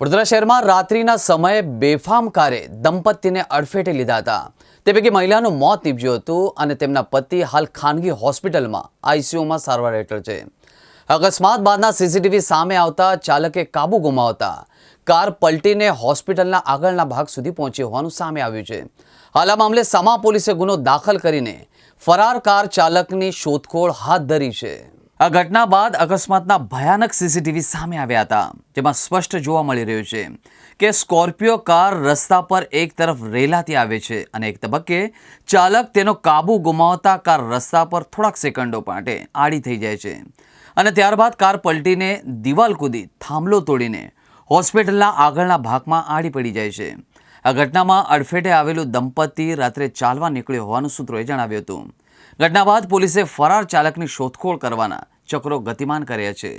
વડોદરા શહેરમાં રાત્રિના સમયે બેફામ કારે દંપતીને અડફેટે લીધા હતા. તે પૈકી મહિલાનું મોત નીપજ્યું હતું અને તેમના પતિ હાલ ખાનગી હોસ્પિટલમાં આઈસીયુમાં સારવાર હેઠળ છે. અકસ્માત બાદના સીસીટીવી સામે આવતા ચાલકે કાબુ ગુમાવતા કાર પલટીને હોસ્પિટલના આગળના ભાગ સુધી પહોંચી હોવાનું સામે આવ્યું છે. હાલ આ મામલે સમા પોલીસે ગુનો દાખલ કરીને ફરાર કાર ચાલકની શોધખોળ હાથ ધરી છે. આ ઘટના બાદ અકસ્માતના ભયાનક સીસીટીવી સામે આવ્યા હતા, જેમાં સ્પષ્ટ જોવા મળી રહ્યું છે કે સ્કોર્પિયો કાર રસ્તા પર એક તરફ રેલાતી આવે છે અને એક તબક્કે ચાલક તેનો કાબુ ગુમાવતા કાર રસ્તા પર થોડાક સેકન્ડો માટે આડી થઈ જાય છે અને ત્યારબાદ કાર પલટીને દિવાલ કૂદી થાંભલો તોડીને હોસ્પિટલના આગળના ભાગમાં આડી પડી જાય છે. આ ઘટનામાં અડફેટે આવેલું દંપતી રાત્રે ચાલવા નીકળ્યું હોવાનું સૂત્રોએ જણાવ્યું હતું. ઘટના બાદ પોલીસે ફરાર ચાલકની શોધખોળ કરવાના ચક્રો ગતિમાન કર્યા છે.